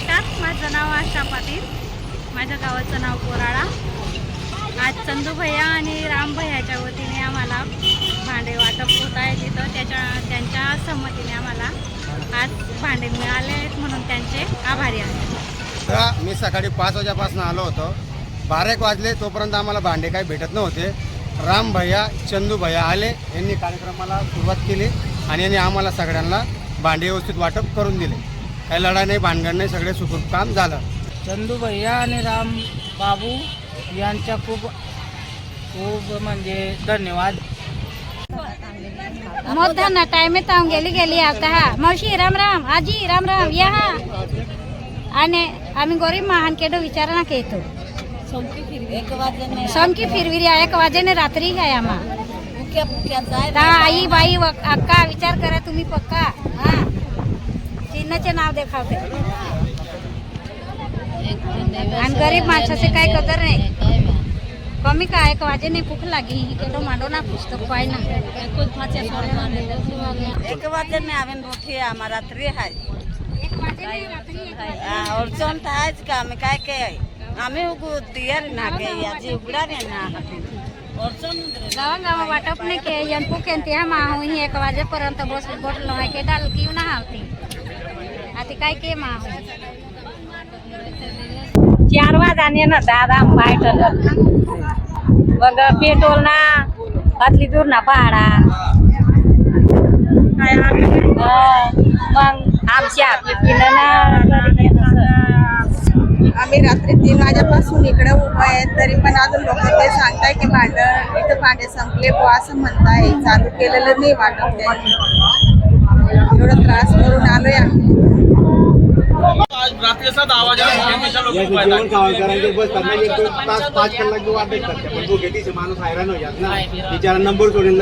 नमस्कार माझं नाव आशा पाटील. माझ्या गावाचं नाव कोराळा. आज चंदू भैया आणि राम भैयाच्या वतीने आम्हाला भांडे वाटप होत आहे तिथं. त्याच्या त्यांच्या संमतीने आम्हाला आज भांडे मिळाले आहेत म्हणून त्यांचे आभारी आहे. तर मी सकाळी पाच वाजेपासून आलो होतो. बारा एक वाजले तोपर्यंत आम्हाला भांडे काही भेटत नव्हते. राम भैया चंदू भैया आले यांनी कार्यक्रमाला सुरुवात केली आणि यांनी आम्हाला सगळ्यांना भांडे व्यवस्थित वाटप करून दिले. काही लढाई नाही भानगड नाही सगळे सुखरूप काम झालं. चंदू भैया आणि राम बाबू यांच्या खूप खूप म्हणजे धन्यवाद. मोठ्यांना टायमेत आम गेली गेली आता हा. मावशी राम राम. आजी राम राम. या हा. आणि आम्ही गरीब महान केडो विचारणा केतो. समकी फिरविरी एक वाजेने रात्री आहे आम्हा. आई बाई अक्का विचार करा तुम्ही पक्का. हा चिन्हाचे नाव देखावते. आणि गरीब माणसाचे काय कदर नाही. कमी काय एक वाजेने भूक लागी केडो मांडो ना पुस्तक पाय ना. एक बात में आवेन रोटी है हमारा रात्रि है एक वाजेने रात्री आहे. और चोन तो है का? हमें काय के आम्ही उगु दियर ना के याजी उगड़ा रे ना. और वाटप नाही के यनपू केंती हा ही एक वाजेपर्यंत बस बसलो आहे के डाल की ना हावती काय के चार वाजाने ना दादा माहीत मग पेट्रोल ना घातली दूर ना भाडा. मग आमच्या आपली पिणं ना. आम्ही रात्री तीन वाजेपासून इकडे उभं आहे तरी पण अजून लोक ते सांगताय की भांडण इथं भांडे संपले बुवा असं म्हणताय. चालू केलेलं नाही वाटत एवढा त्रास करून आलोय आम्ही आज रात्री सात आवाज पाच कलाक वाट करते पण तो घेतीचे माणूस हैराण होतात ना. बिचारा नंबर सोडून